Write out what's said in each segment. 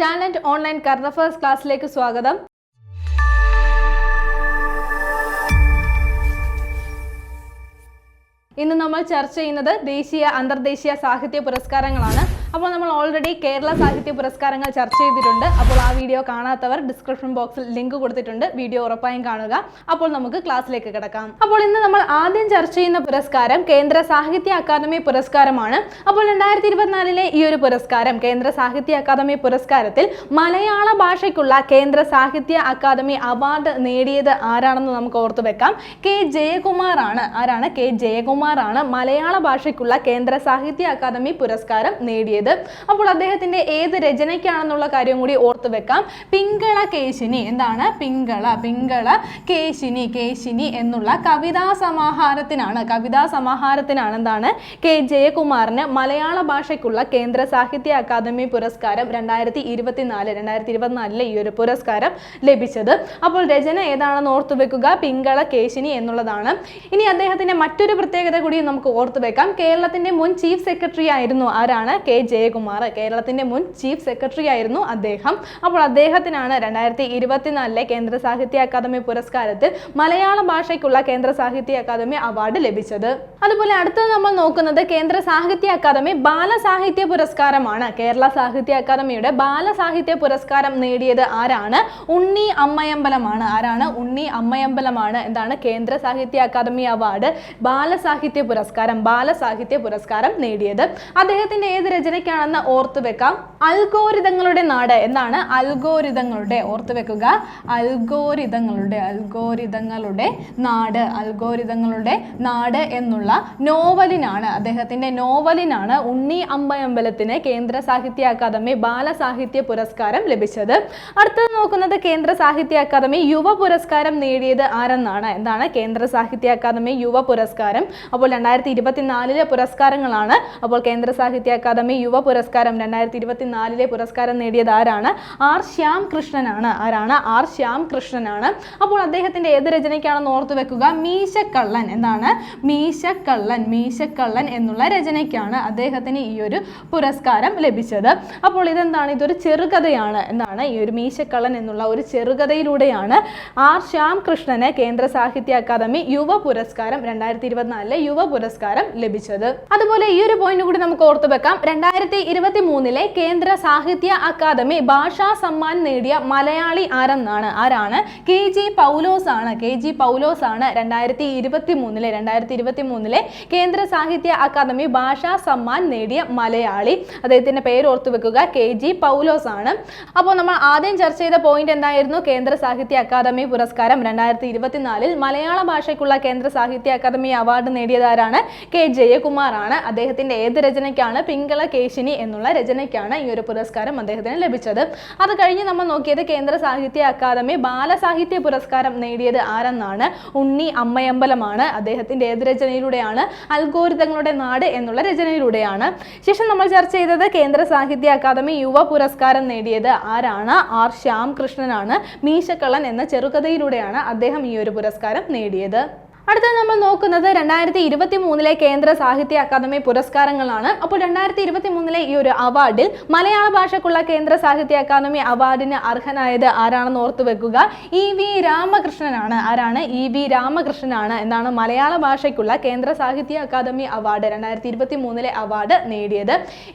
Talent online current affairs ക്ലാസ്സിലേക്ക് സ്വാഗതം. ഇന്ന് നമ്മൾ ചർച്ച ചെയ്യുന്നത് ദേശീയ അന്തർദേശീയ സാഹിത്യ പുരസ്കാരങ്ങളാണ്. അപ്പോൾ നമ്മൾ ഓൾറെഡി കേരള സാഹിത്യ പുരസ്കാരങ്ങൾ ചർച്ച ചെയ്തിട്ടുണ്ട്. അപ്പോൾ ആ വീഡിയോ കാണാത്തവർ ഡിസ്ക്രിപ്ഷൻ ബോക്സിൽ ലിങ്ക് കൊടുത്തിട്ടുണ്ട്. വീഡിയോ ഉറപ്പായും കാണുക. അപ്പോൾ നമുക്ക് ക്ലാസ്സിലേക്ക് കിടക്കാം. അപ്പോൾ ഇന്ന് നമ്മൾ ആദ്യം ചർച്ച ചെയ്യുന്ന പുരസ്കാരം കേന്ദ്ര സാഹിത്യ അക്കാദമി പുരസ്കാരമാണ്. അപ്പോൾ രണ്ടായിരത്തി ഇരുപത്തിനാലിലെ ഈ ഒരു പുരസ്കാരം കേന്ദ്ര സാഹിത്യ അക്കാദമി പുരസ്കാരത്തിൽ മലയാള ഭാഷയ്ക്കുള്ള കേന്ദ്ര സാഹിത്യ അക്കാദമി അവാർഡ് നേടിയത് ആരാണെന്ന് നമുക്ക് ഓർത്തു വെക്കാം. കെ ജയകുമാർ ആണ് ആരാണ്? കെ ജയകുമാർ ആണ് മലയാള ഭാഷയ്ക്കുള്ള കേന്ദ്ര സാഹിത്യ അക്കാദമി പുരസ്കാരം നേടിയത്. അപ്പോൾ അദ്ദേഹത്തിന്റെ ഏത് രചനയ്ക്കാണെന്നുള്ള കാര്യം കൂടി ഓർത്തു വെക്കാം. പിങ്കള കേശിനി. എന്താണ്? പിങ്കള പിങ്കള കേശിനി കേശിനി എന്നുള്ള കവിതാ സമാഹാരത്തിനാണ്. കവിതാ സമാഹാരത്തിനാണ് എന്താണ്? കെ ജയകുമാറിന് മലയാള ഭാഷയ്ക്കുള്ള കേന്ദ്ര സാഹിത്യ അക്കാദമി പുരസ്കാരം രണ്ടായിരത്തി ഇരുപത്തിനാല് രണ്ടായിരത്തി ഇരുപത്തിനാലിലെ ഈ ഒരു പുരസ്കാരം ലഭിച്ചത്. അപ്പോൾ രചന ഏതാണെന്ന് ഓർത്തു വെക്കുക. പിങ്കള കേശിനി എന്നുള്ളതാണ്. ഇനി അദ്ദേഹത്തിന്റെ മറ്റൊരു പ്രത്യേകത കൂടി നമുക്ക് ഓർത്തു വെക്കാം. കേരളത്തിന്റെ മുൻ ചീഫ് സെക്രട്ടറി ആയിരുന്നു ആരാണ്? കെ ജയകുമാർ കേരളത്തിന്റെ മുൻ ചീഫ് സെക്രട്ടറി ആയിരുന്നു അദ്ദേഹം. അപ്പോൾ അദ്ദേഹത്തിനാണ് രണ്ടായിരത്തി ഇരുപത്തിനാലിലെ കേന്ദ്ര സാഹിത്യ അക്കാദമി പുരസ്കാരത്തിൽ മലയാള ഭാഷയ്ക്കുള്ള കേന്ദ്ര സാഹിത്യ അക്കാദമി അവാർഡ് ലഭിച്ചത്. അതുപോലെ അടുത്തത് നമ്മൾ നോക്കുന്നത് കേന്ദ്ര സാഹിത്യ അക്കാദമി ബാലസാഹിത്യ പുരസ്കാരമാണ്. കേരള സാഹിത്യ അക്കാദമിയുടെ ബാലസാഹിത്യ പുരസ്കാരം നേടിയത് ആരാണ്? ഉണ്ണി അമ്മയമ്പലമാണ്. ആരാണ്? ഉണ്ണി അമ്മയമ്പലമാണ് എന്താണ് കേന്ദ്ര സാഹിത്യ അക്കാദമി അവാർഡ് ബാലസാഹിത്യ പുരസ്കാരം ബാലസാഹിത്യ പുരസ്കാരം നേടിയത്. അദ്ദേഹത്തിന്റെ ഏത് രചനയ്ക്കാണെന്ന് ഓർത്തു വെക്കാം. അൽഗോരിതങ്ങളുടെ നാട് എന്താണ്? അൽഗോരിതങ്ങളുടെ ഓർത്തു വെക്കുക. അൽഗോരിതങ്ങളുടെ അൽഗോരിതങ്ങളുടെ നാട് അൽഗോരിതങ്ങളുടെ നാട് എന്നുള്ള നോവലിനാണ് അദ്ദേഹത്തിന്റെ നോവലിനാണ് ഉണ്ണി അമ്പയമ്പലത്തിന് കേന്ദ്ര സാഹിത്യ അക്കാദമി ബാലസാഹിത്യ പുരസ്കാരം ലഭിച്ചത്. അടുത്തത് നോക്കുന്നത് കേന്ദ്ര സാഹിത്യ അക്കാദമി യുവ പുരസ്കാരം നേടിയത് ആരെന്നാണ്? എന്താണ്? കേന്ദ്ര സാഹിത്യ അക്കാദമി യുവ പുരസ്കാരം. അപ്പോൾ രണ്ടായിരത്തി ഇരുപത്തിനാലിലെ പുരസ്കാരങ്ങളാണ്. അപ്പോൾ കേന്ദ്ര സാഹിത്യ അക്കാദമി യുവ പുരസ്കാരം രണ്ടായിരത്തി ഇരുപത്തിനാലിലെ പുരസ്കാരം നേടിയത് ആരാണ്? ആർ ശ്യാം കൃഷ്ണനാണ് ആരാണ്? ആർ ശ്യാം കൃഷ്ണനാണ് അപ്പോൾ അദ്ദേഹത്തിന്റെ ഏത് രചനയ്ക്കാണെന്ന് ഓർത്തു വെക്കുക? മീശക്കള്ളൻ എന്താണ്? മീശക്കള്ളൻ മീശക്കള്ളൻ എന്നുള്ള രചനയ്ക്കാണ് അദ്ദേഹത്തിന് ഈ ഒരു പുരസ്കാരം ലഭിച്ചത്. അപ്പോൾ ഇതെന്താണ്? ഇതൊരു ചെറുകഥയാണ്. എന്താണ്? ഈ ഒരു മീശക്കള്ളൻ എന്നുള്ള ഒരു ചെറുകഥയിലൂടെയാണ് ആർ ശ്യാം കൃഷ്ണന് കേന്ദ്ര സാഹിത്യ അക്കാദമി യുവ പുരസ്കാരം രണ്ടായിരത്തി ഇരുപത്തിനാലിലെ യുവ പുരസ്കാരം ലഭിച്ചത്. അതുപോലെ ഈ ഒരു പോയിന്റ് കൂടി നമുക്ക് ഓർത്തു വെക്കാം. രണ്ടായിരത്തി ഇരുപത്തി മൂന്നിലെ കേന്ദ്ര സാഹിത്യ അക്കാദമി ഭാഷാ സമ്മാൻ നേടിയ മലയാളി ആരെന്നാണ്? ആരാണ്? കെ ജി പൗലോസ് ആണ് കെ ജി പൗലോസ് ആണ് രണ്ടായിരത്തി ഇരുപത്തി മൂന്നിലെ രണ്ടായിരത്തി ഇരുപത്തി മൂന്നിലെ കേന്ദ്ര സാഹിത്യ അക്കാദമി ഭാഷാ സമ്മാൻ നേടിയ മലയാളി. അദ്ദേഹത്തിന്റെ പേര് ഓർത്തു വെക്കുക. കെ ജി പൗലോസ് ആണ് അപ്പോൾ നമ്മൾ ആദ്യം ചർച്ച ചെയ്ത പോയിന്റ് എന്തായിരുന്നു? കേന്ദ്ര സാഹിത്യ അക്കാദമി പുരസ്കാരം രണ്ടായിരത്തി ഇരുപത്തിനാലിൽ മലയാള ഭാഷയ്ക്കുള്ള കേന്ദ്ര സാഹിത്യ അക്കാദമി അവാർഡ് നേടിയതാരാണ്? കെ ജയകുമാർ ആണ് അദ്ദേഹത്തിന്റെ ഏത് രചനയ്ക്കാണ് പിങ്കള കേശിനി എന്നുള്ള രചനയ്ക്കാണ് ഈ ഒരു പുരസ്കാരം അദ്ദേഹത്തിന് ലഭിച്ചത്. അത് കഴിഞ്ഞ് നമ്മൾ നോക്കിയത് കേന്ദ്ര സാഹിത്യ അക്കാദമി ബാലസാഹിത്യ പുരസ്കാരം നേടിയത് ആരെന്നാണ്? ഉണ്ണി അമ്മയമ്പലമാണ്. അദ്ദേഹത്തിന്റെ ഏത് രചനയിലൂടെയാണ്? അൽഗോരിതങ്ങളുടെ നാട് എന്നുള്ള രചനയിലൂടെയാണ്. ശേഷം നമ്മൾ ചർച്ച ചെയ്തത് കേന്ദ്ര സാഹിത്യ അക്കാദമി യുവ പുരസ്കാരം നേടിയത് ആരാണ്? ആർ ശ്യാം കൃഷ്ണനാണ് മീശക്കള്ളൻ എന്ന ചെറുകഥയിലൂടെയാണ് അദ്ദേഹം ഈ ഒരു പുരസ്കാരം നേടിയത്. അടുത്തത് നമ്മൾ നോക്കുന്നത് രണ്ടായിരത്തി ഇരുപത്തി മൂന്നിലെ കേന്ദ്ര സാഹിത്യ അക്കാദമി പുരസ്കാരങ്ങളാണ്. അപ്പോൾ രണ്ടായിരത്തി ഇരുപത്തി മൂന്നിലെ ഈ ഒരു അവാർഡിൽ മലയാള ഭാഷയ്ക്കുള്ള കേന്ദ്ര സാഹിത്യ അക്കാദമി അവാർഡിന് അർഹനായത് ആരാണെന്ന് ഓർത്തു വെക്കുക? ഇ വി രാമകൃഷ്ണനാണ്. ആരാണ്? ഇ വി രാമകൃഷ്ണനാണ് എന്നാണ് മലയാള ഭാഷയ്ക്കുള്ള കേന്ദ്ര സാഹിത്യ അക്കാദമി അവാർഡ് രണ്ടായിരത്തി ഇരുപത്തി മൂന്നിലെ അവാർഡ് നേടിയത്.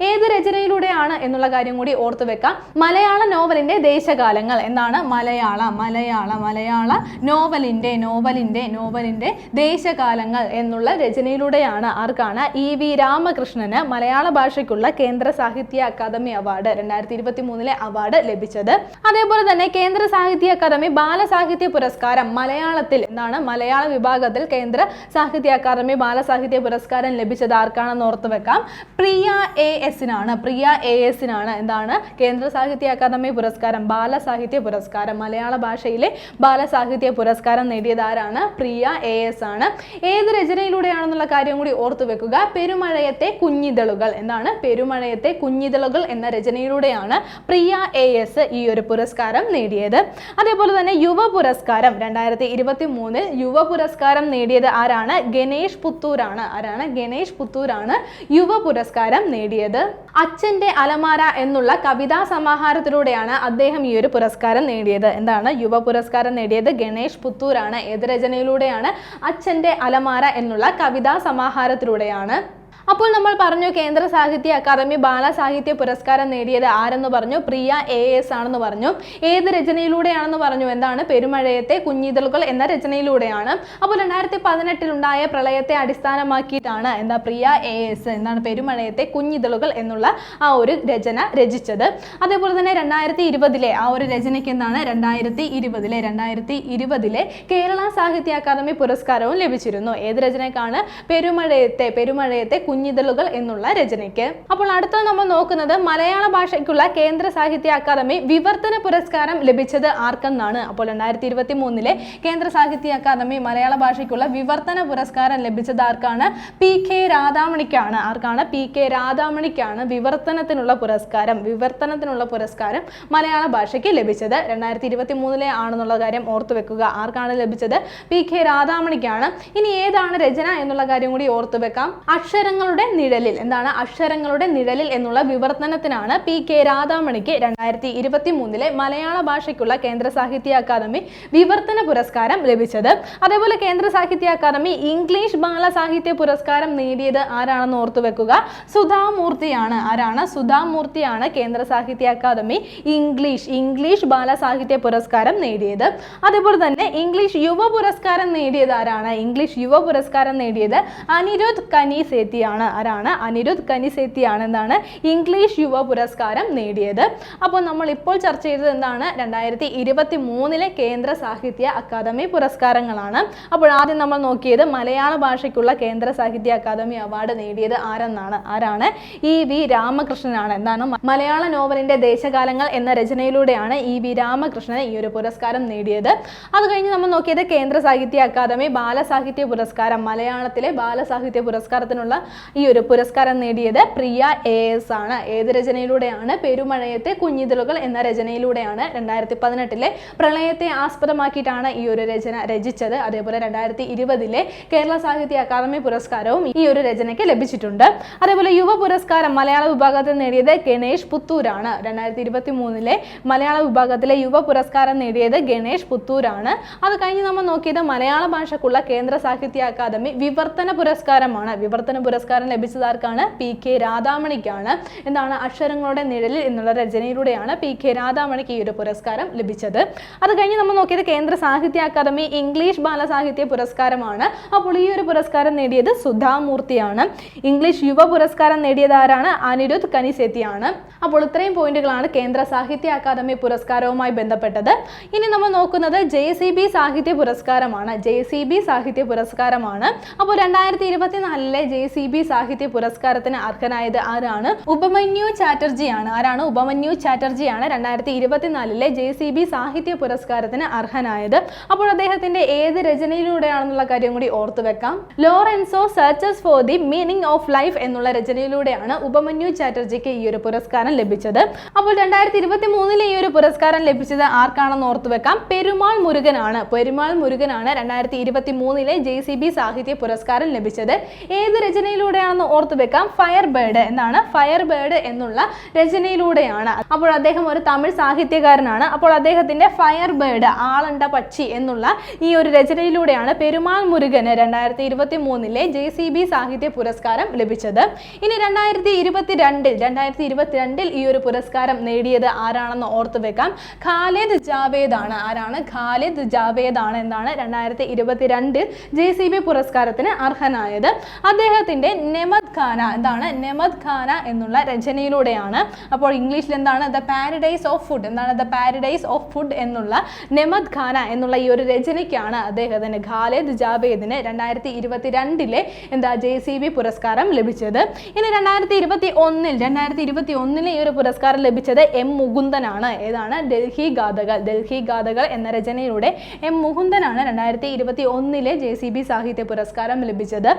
ഏത് രചനയിലൂടെയാണ് എന്നുള്ള കാര്യം കൂടി ഓർത്തു വെക്കാം. മലയാള നോവലിന്റെ ദേശകാലങ്ങൾ എന്താണ് മലയാള മലയാള മലയാള നോവലിന്റെ നോവലിന്റെ നോവലിന്റെ ദേശകാലങ്ങൾ എന്നുള്ള രചനയിലൂടെയാണ് ആർക്കാണ് ഇ വി രാമകൃഷ്ണന് മലയാള ഭാഷയ്ക്കുള്ള കേന്ദ്ര സാഹിത്യ അക്കാദമി അവാർഡ് രണ്ടായിരത്തി ഇരുപത്തി മൂന്നിലെ അവാർഡ് ലഭിച്ചത്. അതേപോലെ തന്നെ കേന്ദ്ര സാഹിത്യ അക്കാദമി ബാലസാഹിത്യ പുരസ്കാരം മലയാളത്തിൽ എന്നാണ് മലയാള വിഭാഗത്തിൽ കേന്ദ്ര സാഹിത്യ അക്കാദമി ബാലസാഹിത്യ പുരസ്കാരം ലഭിച്ചത് ആർക്കാണെന്ന് ഓർത്തു വെക്കാം. പ്രിയ എ എസിനാണ് പ്രിയ എ എസിനാണ് എന്താണ് കേന്ദ്ര സാഹിത്യ അക്കാദമി പുരസ്കാരം ബാലസാഹിത്യ പുരസ്കാരം മലയാള ഭാഷയിലെ ബാലസാഹിത്യ പുരസ്കാരം നേടിയത് ആരാണ്? പ്രിയ എ ആണ് ഏത് രചനയിലൂടെയാണെന്നുള്ള കാര്യം കൂടി ഓർത്തു വെക്കുക. പെരുമഴയത്തെ കുഞ്ഞിതളുകൾ എന്താണ് പെരുമഴയത്തെ കുഞ്ഞിതളുകൾ എന്ന രചനയിലൂടെയാണ് പ്രിയ എ എസ് ഈ ഒരു പുരസ്കാരം നേടിയത്. അതേപോലെ തന്നെ യുവ പുരസ്കാരം രണ്ടായിരത്തി ഇരുപത്തി മൂന്നിൽ യുവ പുരസ്കാരം നേടിയത് ആരാണ്? ഗണേഷ് പുത്തൂരാണ്. ആരാണ്? ഗണേഷ് പുത്തൂരാണ് യുവ പുരസ്കാരം നേടിയത്. അച്ഛന്റെ അലമാര എന്നുള്ള കവിതാ സമാഹാരത്തിലൂടെയാണ് അദ്ദേഹം ഈ ഒരു പുരസ്കാരം നേടിയത്. എന്താണ്? യുവ പുരസ്കാരം നേടിയത് ഗണേഷ് പുത്തൂരാണ്. ഏത് രചനയിലൂടെയാണ്? അച്ഛന്റെ അലമാര എന്നുള്ള കവിതാ സമാഹാരത്തിലൂടെയാണ് അപ്പോൾ നമ്മൾ പറഞ്ഞു കേന്ദ്ര സാഹിത്യ അക്കാദമി ബാലസാഹിത്യ പുരസ്കാരം നേടിയത് ആരെന്ന് പറഞ്ഞു? പ്രിയ എ എസ് ആണെന്ന് പറഞ്ഞു. ഏത് രചനയിലൂടെയാണെന്ന് പറഞ്ഞു? എന്താണ്? പെരുമഴയത്തെ കുഞ്ഞിതളുകൾ എന്ന രചനയിലൂടെയാണ്. അപ്പോൾ രണ്ടായിരത്തി പതിനെട്ടിലുണ്ടായ പ്രളയത്തെ അടിസ്ഥാനമാക്കിയിട്ടാണ് എന്താ പ്രിയ എ എസ് എന്താണ് പെരുമഴയത്തെ കുഞ്ഞിതളുകൾ എന്നുള്ള ആ ഒരു രചന രചിച്ചത്. അതേപോലെ തന്നെ രണ്ടായിരത്തി ഇരുപതിലെ ആ ഒരു രചനയ്ക്ക് എന്താണ്? രണ്ടായിരത്തി ഇരുപതിലെ രണ്ടായിരത്തി ഇരുപതിലെ കേരള സാഹിത്യ അക്കാദമി പുരസ്കാരവും ലഭിച്ചിരുന്നു. ഏത് രചനയ്ക്കാണ്? പെരുമഴയത്തെ പെരുമഴയത്തെ കുഞ്ഞിതളുകൾ എന്നുള്ള രചനയ്ക്ക്. അപ്പോൾ അടുത്ത നമ്മൾ നോക്കുന്നത് മലയാള ഭാഷയ്ക്കുള്ള കേന്ദ്ര സാഹിത്യ അക്കാദമി വിവർത്തന പുരസ്കാരം ലഭിച്ചത് ആർക്കെന്നാണ്. അപ്പോൾ രണ്ടായിരത്തി ഇരുപത്തി മൂന്നിലെ കേന്ദ്ര സാഹിത്യ അക്കാദമി മലയാള ഭാഷയ്ക്കുള്ള വിവർത്തന പുരസ്കാരം ലഭിച്ചത് ആർക്കാണ്? പി കെ രാധാമണിക്കാണ്. ആർക്കാണ്? പി കെ രാധാമണിക്കാണ് വിവർത്തനത്തിനുള്ള പുരസ്കാരം. വിവർത്തനത്തിനുള്ള പുരസ്കാരം മലയാള ഭാഷയ്ക്ക് ലഭിച്ചത് രണ്ടായിരത്തി ഇരുപത്തി മൂന്നിലെ ആണെന്നുള്ള കാര്യം ഓർത്തു വെക്കുക. ആർക്കാണ് ലഭിച്ചത്? പി കെ രാധാമണിക്കാണ്. ഇനി ഏതാണ് രചന എന്നുള്ള കാര്യം കൂടി ഓർത്തു വെക്കാം. അക്ഷരങ്ങളുടെ നിഴലിൽ എന്താണ് അക്ഷരങ്ങളുടെ നിഴലിൽ എന്നുള്ള വിവർത്തനത്തിനാണ് പി കെ രാധാമണിക്ക് രണ്ടായിരത്തി ഇരുപത്തി മൂന്നിലെ മലയാള ഭാഷയ്ക്കുള്ള കേന്ദ്ര സാഹിത്യ അക്കാദമി വിവർത്തന പുരസ്കാരം ലഭിച്ചത്. അതേപോലെ കേന്ദ്ര സാഹിത്യ അക്കാദമി ഇംഗ്ലീഷ് ബാല സാഹിത്യ പുരസ്കാരം നേടിയത് ആരാണെന്ന് ഓർത്തു വെക്കുക? സുധാമൂർത്തിയാണ്. ആരാണ്? സുധാമൂർത്തിയാണ് കേന്ദ്ര സാഹിത്യ അക്കാദമി ഇംഗ്ലീഷ് ഇംഗ്ലീഷ് ബാല സാഹിത്യ പുരസ്കാരം നേടിയത്. അതേപോലെ തന്നെ ഇംഗ്ലീഷ് യുവ പുരസ്കാരം നേടിയത് ആരാണ്? ഇംഗ്ലീഷ് യുവ പുരസ്കാരം നേടിയത് അനിരുദ്ധ് കനിസേത്തിയാണ് ആരാണ്? അനിരുദ്ധ് കനിസെത്തിയാണ് എന്താണ് ഇംഗ്ലീഷ് യുവ പുരസ്കാരം നേടിയത്. അപ്പോൾ നമ്മൾ ഇപ്പോൾ ചർച്ച ചെയ്തത് എന്താണ്? രണ്ടായിരത്തി ഇരുപത്തി മൂന്നിലെ കേന്ദ്ര സാഹിത്യ അക്കാദമി പുരസ്കാരങ്ങളാണ്. അപ്പോൾ ആദ്യം നമ്മൾ നോക്കിയത് മലയാള ഭാഷയ്ക്കുള്ള കേന്ദ്ര സാഹിത്യ അക്കാദമി അവാർഡ് നേടിയത് ആരെന്നാണ്? ആരാണ്? ഇ വി രാമകൃഷ്ണനാണ്. എന്താണ്? മലയാള നോവലിന്റെ ദേശകാലങ്ങൾ എന്ന രചനയിലൂടെയാണ് ഇ വി രാമകൃഷ്ണൻ ഈ ഒരു പുരസ്കാരം നേടിയത്. അത് കഴിഞ്ഞ് നമ്മൾ നോക്കിയത് കേന്ദ്ര സാഹിത്യ അക്കാദമി ബാലസാഹിത്യ പുരസ്കാരം മലയാളത്തിലെ ബാലസാഹിത്യ പുരസ്കാരത്തിനുള്ള ഈ ഒരു പുരസ്കാരം നേടിയത് പ്രിയ എ എസ് ആണ്. ഏത് രചനയിലൂടെയാണ് പെരുമഴയത്തെ കുഞ്ഞിതളുകൾ എന്ന രചനയിലൂടെയാണ് രണ്ടായിരത്തി പതിനെട്ടിലെ പ്രളയത്തെ ആസ്പദമാക്കിയിട്ടാണ് ഈ ഒരു രചന രചിച്ചത്. അതേപോലെ രണ്ടായിരത്തി ഇരുപതിലെ കേരള സാഹിത്യ അക്കാദമി പുരസ്കാരവും ഈ ഒരു രചനയ്ക്ക് ലഭിച്ചിട്ടുണ്ട്. അതേപോലെ യുവ പുരസ്കാരം മലയാള വിഭാഗത്തിൽ നേടിയത് ഗണേഷ് പുത്തൂരാണ്. രണ്ടായിരത്തി ഇരുപത്തി മൂന്നിലെ മലയാള വിഭാഗത്തിലെ യുവ പുരസ്കാരം നേടിയത് ഗണേഷ് പുത്തൂരാണ്. അത് കഴിഞ്ഞ് നമ്മൾ നോക്കിയത് മലയാള ഭാഷക്കുള്ള കേന്ദ്ര സാഹിത്യ അക്കാദമി വിവർത്തന പുരസ്കാരമാണ്. വിവർത്തന പുരസ്കാരം ലഭിച്ചത് ആർക്കാണ് പി കെ രാധാമണിക്കാണ്. എന്താണ് അക്ഷരങ്ങളുടെ നിഴലിൽ എന്നുള്ള രചനയിലൂടെയാണ് പി കെ രാധാമണിക്ക് ഈ ഒരു പുരസ്കാരം ലഭിച്ചത്. അത് കഴിഞ്ഞ് നമ്മൾ നോക്കിയത് കേന്ദ്ര സാഹിത്യ അക്കാദമി ഇംഗ്ലീഷ് ബാലസാഹിത്യ പുരസ്കാരമാണ്. അപ്പോൾ ഈ ഒരു പുരസ്കാരം നേടിയത് സുധാമൂർത്തിയാണ്. ഇംഗ്ലീഷ് യുവ പുരസ്കാരം നേടിയത് ആരാണ്? അനിരുദ്ധ് കനിസെത്തിയാണ് അപ്പോൾ ഇത്രയും പോയിന്റുകളാണ് കേന്ദ്ര സാഹിത്യ അക്കാദമി പുരസ്കാരവുമായി ബന്ധപ്പെട്ടത്. ഇനി നമ്മൾ നോക്കുന്നത് ജെ സി ബി സാഹിത്യ പുരസ്കാരമാണ്. ജെ സി ബി സാഹിത്യ പുരസ്കാരമാണ്. അപ്പോൾ രണ്ടായിരത്തി ഇരുപത്തിനാലിലെ ജെ സി ബി സാഹിത്യ പുരസ്കാരത്തിന് അർഹനായത് ആരാണ്? ഉപമന്യു ചാറ്റർജിയാണ്. ആരാണ് ഉപമന്യു ചാറ്റർജിയാണ് രണ്ടായിരത്തി ഇരുപത്തിനാലിലെ ജെ സി ബി സാഹിത്യ പുരസ്കാരത്തിന് അർഹനായത്? അപ്പോൾ അദ്ദേഹത്തിന്റെ ഏത് രചനയിലൂടെയാണെന്നുള്ള കാര്യം കൂടി ഓർത്തു വെക്കാം. Lorenzo searches for the meaning of life എന്നുള്ള രചനയിലൂടെയാണ് ഉപമന്യു ചാറ്റർജിക്ക് ഈ ഒരു പുരസ്കാരം ലഭിച്ചത്. അപ്പോൾ രണ്ടായിരത്തി ഇരുപത്തി മൂന്നിലെ ഈ ഒരു പുരസ്കാരം ലഭിച്ചത് ആർക്കാണെന്ന് ഓർത്തു വെക്കാം. പെരുമാൾ മുരുകനാണ്. പെരുമാൾ മുരുകനാണ് രണ്ടായിരത്തി ഇരുപത്തി മൂന്നിലെ ജെ സി ബി സാഹിത്യ പുരസ്കാരം ലഭിച്ചത്. ഏത് രചനയിലൂടെയാണെന്ന് ഓർത്തു വെക്കാം. ഫയർ ബേർഡ് എന്നാണ്. ഫയർ ബേർഡ് എന്നുള്ള രചനയിലൂടെയാണ്. അപ്പോൾ അദ്ദേഹം ഒരു തമിഴ് സാഹിത്യകാരനാണ്. അപ്പോൾ അദ്ദേഹത്തിന്റെ ഫയർ ബേർഡ് ആളണ്ട പക്ഷി എന്നുള്ള ഈ ഒരു രചനയിലൂടെയാണ് പെരുമാൾ മുരുകന് രണ്ടായിരത്തി ഇരുപത്തി മൂന്നിലെ ജെ സി ബി സാഹിത്യ പുരസ്കാരം ലഭിച്ചത്. ഇനി രണ്ടായിരത്തി ഇരുപത്തി രണ്ടിൽ രണ്ടായിരത്തി ഇരുപത്തിരണ്ടിൽ ഈ ഒരു പുരസ്കാരം നേടിയത് ആരാണെന്ന് ഓർത്തു വെക്കാം. ഖാലിദ് ജാവേദ് ആണ് ആരാണ്? ഖാലിദ് ജാവേദ് ആണ് എന്നാണ് രണ്ടായിരത്തി ഇരുപത്തിരണ്ടിൽ ജെ സി ബി പുരസ്കാരത്തിന് അർഹനായത്. അദ്ദേഹത്തിന്റെ നെമത് ഖാന എന്താണ്? നെമദ് ഖാന എന്നുള്ള രചനയിലൂടെയാണ്. അപ്പോൾ ഇംഗ്ലീഷിൽ എന്താണ്? ദ പാരഡൈസ് ഓഫ് ഫുഡ് എന്താണ് ദ പാരഡൈസ് ഓഫ് ഫുഡ് എന്നുള്ള നെമദ് ഖാന എന്നുള്ള ഈ ഒരു രചനയ്ക്കാണ് അദ്ദേഹത്തിന് ഖാലിദ് ജാവേദിന് രണ്ടായിരത്തി ഇരുപത്തി രണ്ടിലെ എന്താ ജെ സി ബി പുരസ്കാരം ലഭിച്ചത്. ഇനി രണ്ടായിരത്തി ഇരുപത്തി ഒന്നിൽ രണ്ടായിരത്തി ഇരുപത്തി ഒന്നിലെ ഈ ഒരു പുരസ്കാരം ലഭിച്ചത് എം മുകുന്ദനാണ്. ഏതാണ്? ഡൽഹി ഗാഥകൾ ഡൽഹി ഗാഥകൾ എന്ന രചനയിലൂടെ എം മുകുന്ദനാണ് രണ്ടായിരത്തി ഇരുപത്തി ഒന്നിലെ ജെ സി ബി സാഹിത്യ പുരസ്കാരം ലഭിച്ചത്.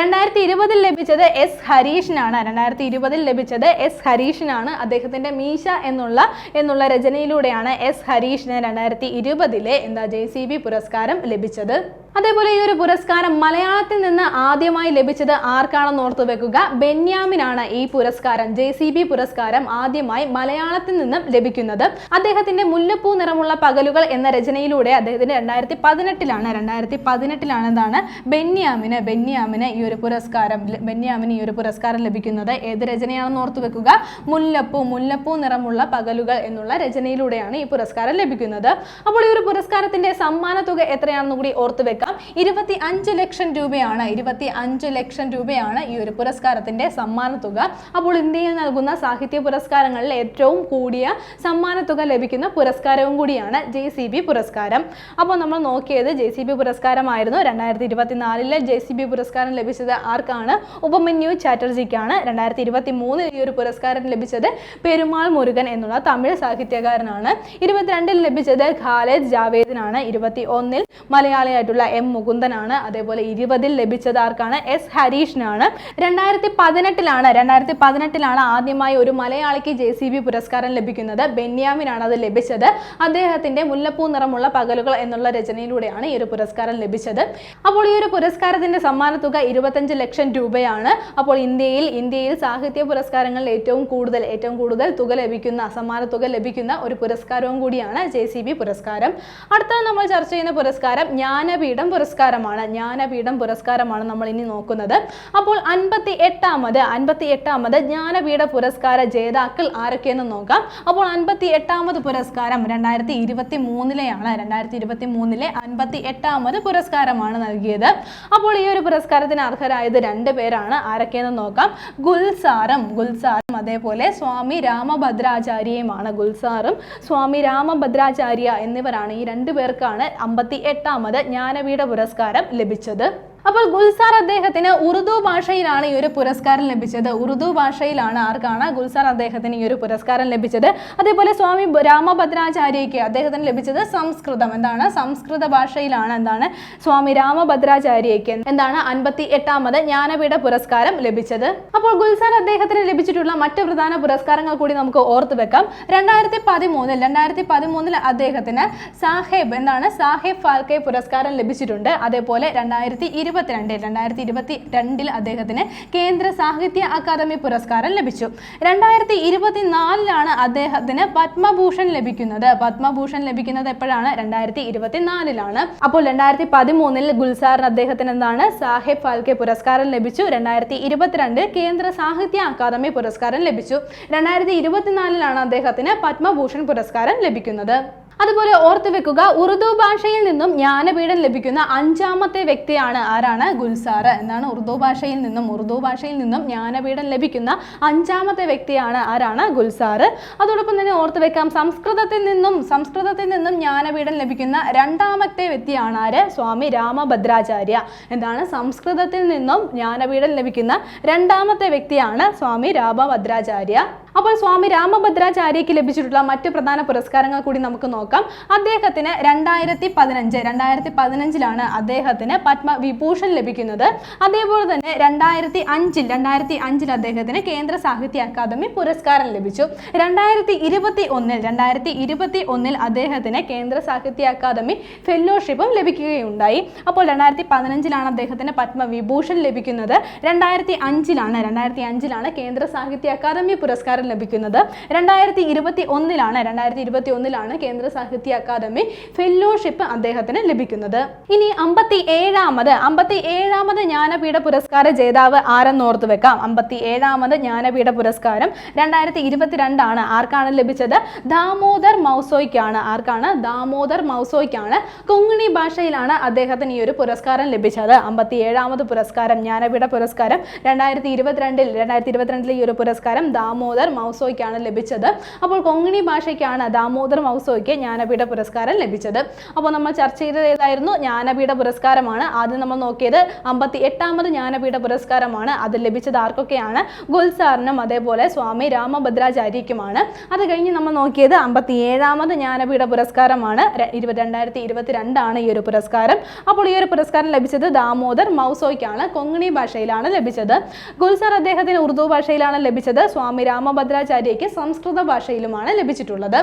രണ്ടായിരത്തി ഇരുപതിൽ ലഭിച്ചത് എസ് ഹരീഷിനാണ്. രണ്ടായിരത്തി ഇരുപതിൽ ലഭിച്ചത് എസ് ഹരീഷിനാണ്. അദ്ദേഹത്തിന്റെ മീശ എന്നുള്ള എന്നുള്ള രചനയിലൂടെയാണ് എസ് ഹരീഷിന് രണ്ടായിരത്തി ഇരുപതിലെ എന്താ ജെ സി ബി പുരസ്കാരം ലഭിച്ചത്. അതേപോലെ ഈ ഒരു പുരസ്കാരം മലയാളത്തിൽ നിന്ന് ആദ്യമായി ലഭിച്ചത് ആർക്കാണെന്ന് ഓർത്തു വെക്കുക? ബെന്യാമിനാണ് ഈ പുരസ്കാരം ജെ സി ബി പുരസ്കാരം ആദ്യമായി മലയാളത്തിൽ നിന്നും ലഭിക്കുന്നത്. അദ്ദേഹത്തിന്റെ മുല്ലപ്പൂ നിറമുള്ള പകലുകൾ എന്ന രചനയിലൂടെ അദ്ദേഹത്തിന് രണ്ടായിരത്തി പതിനെട്ടിലാണ് രണ്ടായിരത്തി പതിനെട്ടിലാണ് എന്താണ് ബെന്യാമിന് ബെന്യാമിന് ഈ ഒരു പുരസ്കാരം ബെന്യാമിന് ഈ ഒരു പുരസ്കാരം ലഭിക്കുന്നത്. ഏത് രചനയാണെന്ന് ഓർത്തു വെക്കുക. മുല്ലപ്പൂ മുല്ലപ്പൂ നിറമുള്ള പകലുകൾ എന്നുള്ള രചനയിലൂടെയാണ് ഈ പുരസ്കാരം ലഭിക്കുന്നത്. അപ്പോൾ ഈ ഒരു പുരസ്കാരത്തിന്റെ സമ്മാന തുക എത്രയാണെന്ന് കൂടി ഓർത്തു വെക്കാം. ഇരുപത്തി അഞ്ച് ലക്ഷം രൂപയാണ് ഇരുപത്തി അഞ്ച് ലക്ഷം രൂപയാണ് ഈ ഒരു പുരസ്കാരത്തിന്റെ സമ്മാന തുക. അപ്പോൾ ഇന്ത്യയിൽ നൽകുന്ന സാഹിത്യ പുരസ്കാരങ്ങളിൽ ഏറ്റവും കൂടിയ സമ്മാന തുക ലഭിക്കുന്ന പുരസ്കാരവും കൂടിയാണ് ജെ സി ബി പുരസ്കാരം. അപ്പോൾ നമ്മൾ നോക്കിയത് ജെ സി ബി പുരസ്കാരമായിരുന്നു. രണ്ടായിരത്തി ഇരുപത്തിനാലിലെ ജെ സി ബി പുരസ്കാരം ലഭിച്ചത് ആർക്കാണ്? ഉപമന്യു ചാറ്റർജിക്കാണ് രണ്ടായിരത്തി ഇരുപത്തി മൂന്നിൽ ഈ ഒരു പുരസ്കാരം ലഭിച്ചത് പെരുമാൾ മുരുകൻ എന്നുള്ള തമിഴ് സാഹിത്യകാരനാണ്. ഇരുപത്തിരണ്ടിൽ ലഭിച്ചത് ഖാലിദ് ജാവേദിനാണ്. ഇരുപത്തി ഒന്നിൽ മലയാളിയായിട്ടുള്ള എം മുകുന്ദനാണ്. അതേപോലെ ഇരുപതിൽ ലഭിച്ചത് ആർക്കാണ്? എസ് ഹരീഷിനാണ്. രണ്ടായിരത്തി പതിനെട്ടിലാണ് രണ്ടായിരത്തി പതിനെട്ടിലാണ് ആദ്യമായി ഒരു മലയാളിക്ക് ജെ സി ബി പുരസ്കാരം ലഭിക്കുന്നത്. ബെന്യാമിനാണ് അത് ലഭിച്ചത്. അദ്ദേഹത്തിന്റെ മുല്ലപ്പൂ നിറമുള്ള പകലുകൾ എന്നുള്ള രചനയിലൂടെയാണ് ഈ ഒരു പുരസ്കാരം ലഭിച്ചത്. അപ്പോൾ ഈ ഒരു പുരസ്കാരത്തിന്റെ സമ്മാനത്തുക തുക ഇരുപത്തഞ്ച് ലക്ഷം രൂപയാണ്. അപ്പോൾ ഇന്ത്യയിൽ ഇന്ത്യയിൽ സാഹിത്യ പുരസ്കാരങ്ങളിൽ ഏറ്റവും കൂടുതൽ ഏറ്റവും കൂടുതൽ തുക ലഭിക്കുന്ന സമ്മാന തുക ലഭിക്കുന്ന ഒരു പുരസ്കാരവും കൂടിയാണ് ജെ സി ബി പുരസ്കാരം. അടുത്തത് നമ്മൾ ചർച്ച ചെയ്യുന്ന പുരസ്കാരം ജ്ഞാനപീഠം പുരസ്കാരമാണ്. ജ്ഞാനപീഠം പുരസ്കാരമാണ് നമ്മൾ ഇനി നോക്കുന്നത്. അപ്പോൾ അൻപത്തി എട്ടാമത് അൻപത്തി എട്ടാമത് ജ്ഞാനപീഠ പുരസ്കാര ജേതാക്കൾ ആരൊക്കെയെന്ന് നോക്കാം. അപ്പോൾ അൻപത്തി എട്ടാമത് പുരസ്കാരം രണ്ടായിരത്തി ഇരുപത്തി മൂന്നിലെയാണ് രണ്ടായിരത്തി ഇരുപത്തി മൂന്നിലെ അൻപത്തി എട്ടാമത് പുരസ്കാരമാണ് നൽകിയത്. അപ്പോൾ ഈ ഒരു പുരസ്കാരത്തിന് അർഹരായത് രണ്ട് പേരാണ്. ആരൊക്കെയെന്ന് നോക്കാം. ഗുൽസാറും ഗുൽസാറും അതേപോലെ സ്വാമി രാമഭദ്രാചാര്യയുമാണ് ഗുൽസാറും. സ്വാമി രാമഭദ്രാചാര്യ എന്നിവരാണ് ഈ രണ്ടു പേർക്കാണ് അമ്പത്തി എട്ടാമത് ജ്ഞാനപീഠ പുരസ്കാരം ലഭിച്ചത്. അപ്പോൾ ഗുൽസാർ അദ്ദേഹത്തിന് ഉറുദു ഭാഷയിലാണ് ഈ ഒരു പുരസ്കാരം ലഭിച്ചത്. ഉറുദു ഭാഷയിലാണ് ആർക്കാണ് ഗുൽസാർ അദ്ദേഹത്തിന് ഈ ഒരു പുരസ്കാരം ലഭിച്ചത്. അതേപോലെ സ്വാമി രാമഭദ്രാചാര്യയ്ക്ക് അദ്ദേഹത്തിന് ലഭിച്ചത് സംസ്കൃതം. എന്താണ്? സംസ്കൃത ഭാഷയിലാണ് എന്താണ്? സ്വാമി രാമഭദ്രാചാര്യയ്ക്ക് എന്താണ് അൻപത്തി എട്ടാമത് ജ്ഞാനപീഠ പുരസ്കാരം ലഭിച്ചത്. അപ്പോൾ ഗുൽസാർ അദ്ദേഹത്തിന് ലഭിച്ചിട്ടുള്ള മറ്റ് പ്രധാന പുരസ്കാരങ്ങൾ കൂടി നമുക്ക് ഓർത്തു വെക്കാം. രണ്ടായിരത്തി പതിമൂന്നിൽ രണ്ടായിരത്തി പതിമൂന്നിൽ അദ്ദേഹത്തിന് സാഹേബ് എന്താണ്? സാഹേബ് ഫാൽക്കെ പുരസ്കാരം ലഭിച്ചിട്ടുണ്ട്. അതേപോലെ രണ്ടായിരത്തി ഇരുപത്തിരണ്ടിൽ രണ്ടായിരത്തി ഇരുപത്തി രണ്ടിൽ അദ്ദേഹത്തിന് കേന്ദ്ര സാഹിത്യ അക്കാദമി പുരസ്കാരം ലഭിച്ചു. രണ്ടായിരത്തി ഇരുപത്തിനാലിലാണ് അദ്ദേഹത്തിന് പത്മഭൂഷൺ ലഭിക്കുന്നത്. പത്മഭൂഷൺ ലഭിക്കുന്നത് എപ്പോഴാണ്? രണ്ടായിരത്തി ഇരുപത്തിനാലിലാണ് അപ്പോൾ രണ്ടായിരത്തി പതിമൂന്നിൽ ഗുൽസാറിന് അദ്ദേഹത്തിന് എന്താണ് സാഹിബ് ഫാൽക്കെ പുരസ്കാരം ലഭിച്ചു. രണ്ടായിരത്തി ഇരുപത്തിരണ്ടിൽ കേന്ദ്ര സാഹിത്യ അക്കാദമി പുരസ്കാരം ലഭിച്ചു. രണ്ടായിരത്തി ഇരുപത്തിനാലിലാണ് അദ്ദേഹത്തിന് പത്മഭൂഷൺ പുരസ്കാരം ലഭിക്കുന്നത്. അതുപോലെ ഓർത്തു വെക്കുക ഉറുദു ഭാഷയിൽ നിന്നും ജ്ഞാനപീഠം ലഭിക്കുന്ന അഞ്ചാമത്തെ വ്യക്തിയാണ് ആരാണ്? ഗുൽസാർ. എന്നാണ് ഉറുദു ഭാഷയിൽ നിന്നും ഉറുദു ഭാഷയിൽ നിന്നും ജ്ഞാനപീഠം ലഭിക്കുന്ന അഞ്ചാമത്തെ വ്യക്തിയാണ് ആരാണ്? ഗുൽസാർ. അതോടൊപ്പം തന്നെ ഓർത്തു വെക്കാം സംസ്കൃതത്തിൽ നിന്നും സംസ്കൃതത്തിൽ നിന്നും ജ്ഞാനപീഠം ലഭിക്കുന്ന രണ്ടാമത്തെ വ്യക്തിയാണ് ആര്? സ്വാമി രാമഭദ്രാചാര്യ. എന്താണ്? സംസ്കൃതത്തിൽ നിന്നും ജ്ഞാനപീഠം ലഭിക്കുന്ന രണ്ടാമത്തെ വ്യക്തിയാണ് സ്വാമി രാമഭദ്രാചാര്യ. അപ്പോൾ സ്വാമി രാമഭദ്രാചാര്യയ്ക്ക് ലഭിച്ചിട്ടുള്ള മറ്റ് പ്രധാന പുരസ്കാരങ്ങൾ കൂടി നമുക്ക് നോക്കാം. അദ്ദേഹത്തിന് രണ്ടായിരത്തി പതിനഞ്ച് രണ്ടായിരത്തി പതിനഞ്ചിലാണ് അദ്ദേഹത്തിന് പത്മവിഭൂഷൺ ലഭിക്കുന്നത്. അതേപോലെ തന്നെ രണ്ടായിരത്തി അഞ്ചിൽ രണ്ടായിരത്തി അഞ്ചിൽ അദ്ദേഹത്തിന് കേന്ദ്ര സാഹിത്യ അക്കാദമി പുരസ്കാരം ലഭിച്ചു. രണ്ടായിരത്തി ഇരുപത്തി ഒന്നിൽ രണ്ടായിരത്തി ഇരുപത്തി ഒന്നിൽ അദ്ദേഹത്തിന് കേന്ദ്ര സാഹിത്യ അക്കാദമി ഫെല്ലോഷിപ്പും ലഭിക്കുകയുണ്ടായി. അപ്പോൾ രണ്ടായിരത്തി പതിനഞ്ചിലാണ് അദ്ദേഹത്തിന് പത്മവിഭൂഷൺ ലഭിക്കുന്നത്. രണ്ടായിരത്തി അഞ്ചിലാണ് രണ്ടായിരത്തി അഞ്ചിലാണ് കേന്ദ്ര സാഹിത്യ അക്കാദമി പുരസ്കാരം ലഭിക്കുന്നത്. രണ്ടായിരത്തി ഇരുപത്തി ഒന്നിലാണ് രണ്ടായിരത്തി ഇരുപത്തി ഒന്നിലാണ് കേന്ദ്ര സാഹിത്യ അക്കാദമി ഫെല്ലോഷിപ്പ് അദ്ദേഹത്തിന് ലഭിക്കുന്നത്. ഇനി അമ്പത്തി ഏഴാമത് അമ്പത്തി ഏഴാമത് ജ്ഞാനപീഠ പുരസ്കാര ജേതാവ് ആരെന്ന് ഓർത്ത് വെക്കാം. അമ്പത്തി ഏഴാമത് ജ്ഞാനപീഠ പുരസ്കാരം രണ്ടായിരത്തി ഇരുപത്തിരണ്ടാണ് ആർക്കാണ് ലഭിച്ചത്? ദാമോദർ മൗസോയ്ക്കാണ്. ആർക്കാണ്? ദാമോദർ മൗസോയ്ക്കാണ്. കൊങ്ങിണി ഭാഷയിലാണ് അദ്ദേഹത്തിന് ഈ ഒരു പുരസ്കാരം ലഭിച്ചത്. അമ്പത്തി ഏഴാമത് പുരസ്കാരം ജ്ഞാനപീഠ പുരസ്കാരം രണ്ടായിരത്തി ഇരുപത്തിരണ്ടിൽ രണ്ടായിരത്തി ഇരുപത്തിരണ്ടിൽ ഈ ഒരു പുരസ്കാരം ദാമോദർ മൗസോയ്ക്കാണ് ലഭിച്ചത്. അപ്പോൾ കൊങ്ങിണി ഭാഷയ്ക്കാണ് ദാമോദർ മൗസോയ്ക്ക് ജ്ഞാനപീഠ പുരസ്കാരം ലഭിച്ചത്. അപ്പോൾ നമ്മൾ ചർച്ച ചെയ്തത് ഏതായിരുന്നു? ജ്ഞാനപീഠ പുരസ്കാരമാണ്. ആദ്യം നമ്മൾ നോക്കിയത് അമ്പത്തി എട്ടാമത് ജ്ഞാനപീഠ പുരസ്കാരമാണ്. അത് ലഭിച്ചത് ആർക്കൊക്കെയാണ്? ഗുൽസാറിനും അതേപോലെ സ്വാമി രാമഭദ്രാചാര്യയ്ക്കുമാണ്. അത് കഴിഞ്ഞ് നമ്മൾ നോക്കിയത് അമ്പത്തി ഏഴാമത് ജ്ഞാനപീഠ പുരസ്കാരമാണ്. ഇരുപത് രണ്ടായിരത്തി ഇരുപത്തിരണ്ടാണ് ഈ ഒരു പുരസ്കാരം. അപ്പോൾ ഈ ഒരു പുരസ്കാരം ലഭിച്ചത് ദാമോദർ മൗസോയ്ക്കാണ്. കൊങ്ങിണി ഭാഷയിലാണ് ലഭിച്ചത്. ഗുൽസാർ അദ്ദേഹത്തിന് ഉറുദു ഭാഷയിലാണ് ലഭിച്ചത്. സ്വാമി രാമഭദ്രാചാര്യയ്ക്ക് സംസ്കൃത ഭാഷയിലുമാണ് ലഭിച്ചിട്ടുള്ളത്.